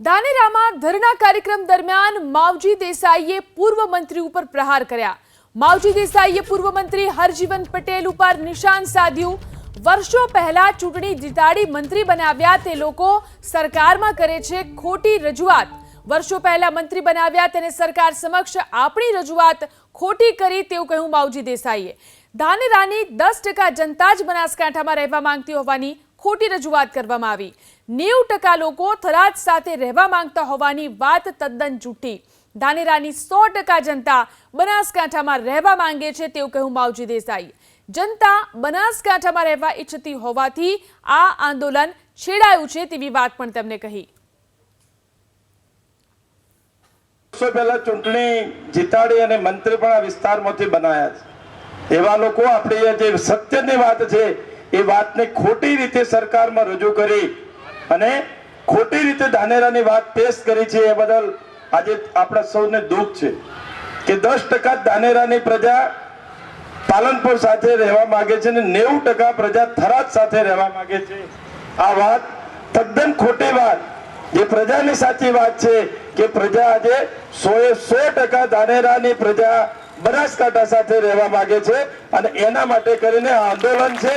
ધાનેરામાં ધરણા કાર્યક્રમ દરમિયાન માવજી દેસાઈએ પૂર્વ મંત્રી ઉપર પ્રહાર કર્યા. માવજી દેસાઈએ પૂર્વ મંત્રી હરજીવન પટેલ ઉપર નિશાન સાધ્યું. વર્ષો પહેલા ચૂંટણી જીતાડી મંત્રી બનાવ્યા તે લોકો સરકારમાં કરે છે ખોટી રજૂઆત. વર્ષો પહેલા મંત્રી બનાવ્યા તેને સરકાર સમક્ષ આપણી રજૂઆત ખોટી કરી તેવું કહ્યું માવજી દેસાઈએ. ધાનેરાની દસ ટકા જનતા જ બનાસકાંઠામાં રહેવા માંગતી હોવાની ખોટી રજૂઆત કરવામાં આવી. નેવું ટકા લોકો થરાદ સાથે રહેવા માંગતા હોવાની વાત તદ્દન જૂઠી. ધાનેરાની સો ટકા જનતા બનાસકાંઠામાં રહેવા માંગે છે તેવું કહ્યું માવજી દેસાઈ. જનતા બનાસકાંઠામાં રહેવા ઈચ્છતી હોવાથી આ આંદોલન છેડાયું છે તેવી વાત પણ તેમણે કહી. પહેલા ચૂંટણી જીતાડી અને મંત્રી પણ આ વિસ્તારમાંથી બનાયા છે. એવા લોકો આપણે જે સત્યની વાત છે એ વાતને ખોટી રીતે સરકારમાં રજૂ કરી અને ખોટી રીતે ધાનેરાની વાત પેશ કરી છે એ બદલ આજે આપણા સૌને દુઃખ છે કે દસ ટકા ધાનેરાની પ્રજા પાલનપુર સાથે રહેવા માંગે છે અને નેવું ટકા પ્રજા થરાદ સાથે રહેવા માંગે છે. આ વાત તદ્દન ખોટી વાત. જે પ્રજાની સાચી વાત છે કે પ્રજા આજે સો એ સો ટકા ધાનેરાની પ્રજા બનાસકાંઠા સાથે રહેવા માંગે છે અને એના માટે કરીને આંદોલન છે.